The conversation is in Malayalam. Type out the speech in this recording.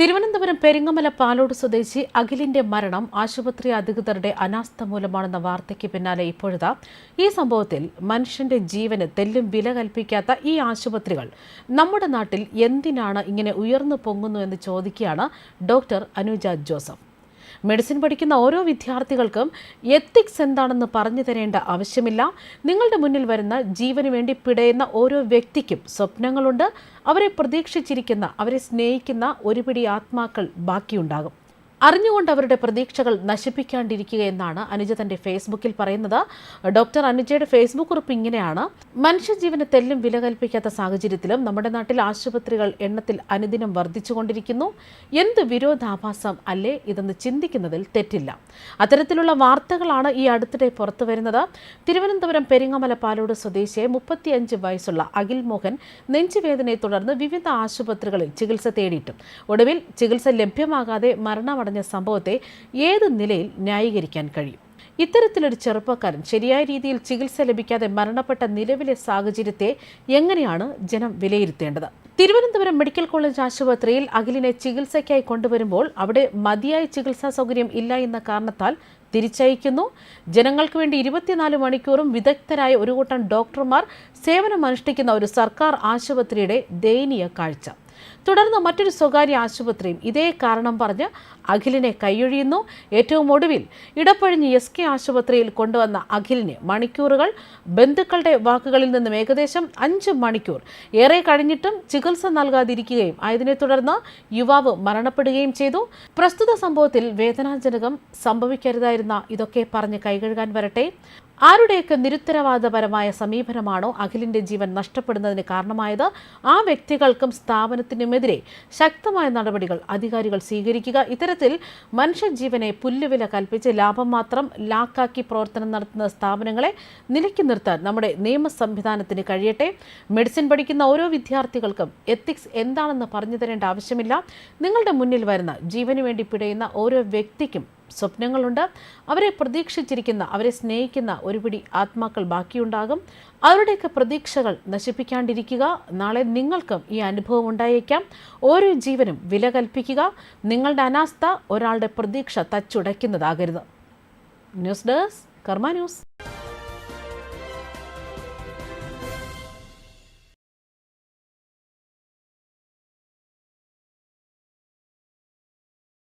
തിരുവനന്തപുരം പെരിങ്ങമല പാലോട് സ്വദേശി അഖിലിന്റെ മരണം ആശുപത്രി അധികൃതരുടെ അനാസ്ഥ മൂലമാണെന്ന വാർത്തയ്ക്ക് പിന്നാലെ ഇപ്പോഴതാ ഈ സംഭവത്തിൽ മനുഷ്യന്റെ ജീവന് തെല്ലും വില കൽപ്പിക്കാത്ത ഈ ആശുപത്രികൾ നമ്മുടെ നാട്ടിൽ എന്തിനാണ് ഇങ്ങനെ ഉയർന്നു പൊങ്ങുന്നു എന്ന് ചോദിക്കുകയാണ് ഡോക്ടർ അനുജ ജോസഫ്. മെഡിസിൻ പഠിക്കുന്ന ഓരോ വിദ്യാർത്ഥികൾക്കും എത്തിക്സ് എന്താണെന്ന് പറഞ്ഞു തരേണ്ട ആവശ്യമില്ല. നിങ്ങളുടെ മുന്നിൽ വരുന്ന ജീവന് വേണ്ടി പിടയുന്ന ഓരോ വ്യക്തിക്കും സ്വപ്നങ്ങളുണ്ട്. അവരെ പ്രതീക്ഷിച്ചിരിക്കുന്ന അവരെ സ്നേഹിക്കുന്ന ഒരുപിടി ആത്മാക്കൾ ബാക്കിയുണ്ടാകും. അറിഞ്ഞുകൊണ്ട് അവരുടെ പ്രതീക്ഷകൾ നശിപ്പിക്കാണ്ടിരിക്കുക എന്നാണ് അനുജ തന്റെ ഫേസ്ബുക്കിൽ പറയുന്നത്. ഡോക്ടർ അനുജയുടെ ഫേസ്ബുക്ക് കുറിപ്പ് ഇങ്ങനെയാണ്. മനുഷ്യജീവന് തെല്ലും വില കൽപ്പിക്കാത്ത സാഹചര്യത്തിലും നമ്മുടെ നാട്ടിൽ ആശുപത്രികൾ എണ്ണത്തിൽ അനുദിനം വർദ്ധിച്ചുകൊണ്ടിരിക്കുന്നു. എന്ത് വിരോധാഭാസം അല്ലേ ഇതെന്ന് ചിന്തിക്കുന്നതിൽ തെറ്റില്ല. അത്തരത്തിലുള്ള വാർത്തകളാണ് ഈ അടുത്തിടെ പുറത്തു വരുന്നത്. തിരുവനന്തപുരം പെരിങ്ങമല പാലോട് സ്വദേശിയെ മുപ്പത്തിയഞ്ച് വയസ്സുള്ള അഖിൽ മോഹൻ നെഞ്ചുവേദനയെ തുടർന്ന് വിവിധ ആശുപത്രികളിൽ ചികിത്സ തേടിയിട്ടും. ഒടുവിൽ ചികിത്സ ലഭ്യമാകാതെ മരണമടഞ്ഞ സംഭവത്തെ ഏത് നിലയിൽ ന്യായീകരിക്കാൻ കഴിയും? ഇത്തരത്തിലൊരു ചെറുപ്പക്കാരൻ ശരിയായ രീതിയിൽ ചികിത്സ ലഭിക്കാതെ മരണപ്പെട്ട നിലവിലെ സാഹചര്യത്തെ എങ്ങനെയാണ് ജനം വിലയിരുത്തേണ്ടത്? തിരുവനന്തപുരം മെഡിക്കൽ കോളേജ് ആശുപത്രിയിൽ അഖിലിനെ ചികിത്സയ്ക്കായി കൊണ്ടുവരുമ്പോൾ അവിടെ മതിയായ ചികിത്സാ സൗകര്യം ഇല്ല എന്ന കാരണത്താൽ തിരിച്ചയക്കുന്നു. ജനങ്ങൾക്ക് വേണ്ടി ഇരുപത്തിനാല് മണിക്കൂറും വിദഗ്ധരായ ഒരു കൂട്ടം ഡോക്ടർമാർ സേവനമനുഷ്ഠിക്കുന്ന ഒരു സർക്കാർ ആശുപത്രിയുടെ ദയനീയ കാഴ്ച. തുടർന്ന് മറ്റൊരു സ്വകാര്യ ആശുപത്രിയും ഇതേ കാരണം പറഞ്ഞ് അഖിലിനെ കൈയൊഴിയുന്നു. ഏറ്റവും ഒടുവിൽ ഇടപ്പഴിഞ്ഞ് എസ് കെ ആശുപത്രിയിൽ കൊണ്ടുവന്ന അഖിലിനെ മണിക്കൂറുകൾ. ബന്ധുക്കളുടെ വാക്കുകളിൽ നിന്നും ഏകദേശം അഞ്ച് മണിക്കൂർ. ഏറെ കഴിഞ്ഞിട്ടും ചികിത്സ നൽകാതിരിക്കുകയും ആയതിനെ തുടർന്ന് യുവാവ് മരണപ്പെടുകയും ചെയ്തു. പ്രസ്തുത സംഭവത്തിൽ വേദനാജനകം സംഭവിക്കരുതായിരുന്ന ഇതൊക്കെ പറഞ്ഞ് കൈകഴുകാൻ വരട്ടെ. ആരുടെയൊക്കെ നിരുത്തരവാദപരമായ സമീപനമാണോ അഖിലിന്റെ ജീവൻ നഷ്ടപ്പെടുന്നതിന് കാരണമായത്? ആ വ്യക്തികൾക്കും സ്ഥാപനത്തിനുമെതിരെ ശക്തമായ നടപടികൾ അധികാരികൾ സ്വീകരിക്കുക. ഇത്തരത്തിൽ മനുഷ്യജീവനെ പുല്ലുവില കൽപ്പിച്ച് ലാഭം മാത്രം ലാക്കാക്കി പ്രവർത്തനം നടത്തുന്ന സ്ഥാപനങ്ങളെ നിലയ്ക്ക് നിർത്താൻ നമ്മുടെ നിയമ സംവിധാനത്തിന് കഴിയട്ടെ. മെഡിസിൻ പഠിക്കുന്ന ഓരോ വിദ്യാർത്ഥികൾക്കും എത്തിക്സ് എന്താണെന്ന് പറഞ്ഞു തരേണ്ട ആവശ്യമില്ല. നിങ്ങളുടെ മുന്നിൽ വരുന്ന ജീവന് വേണ്ടി പിടയുന്ന ഓരോ വ്യക്തിക്കും സ്വപ്നങ്ങളുണ്ട്. അവരെ പ്രതീക്ഷിച്ചിരിക്കുന്ന അവരെ സ്നേഹിക്കുന്ന ഒരുപിടി ആത്മാക്കൾ ബാക്കിയുണ്ടാകും. അവരുടെയൊക്കെ പ്രതീക്ഷകൾ നശിപ്പിക്കാണ്ടിരിക്കുക. നാളെ നിങ്ങൾക്കും ഈ അനുഭവം ഉണ്ടായേക്കാം. ഓരോ ജീവനും വില കൽപ്പിക്കുക. നിങ്ങളുടെ അനാസ്ഥ ഒരാളുടെ പ്രതീക്ഷ തച്ചുടയ്ക്കുന്നതാകരുത്. News desk Karma news.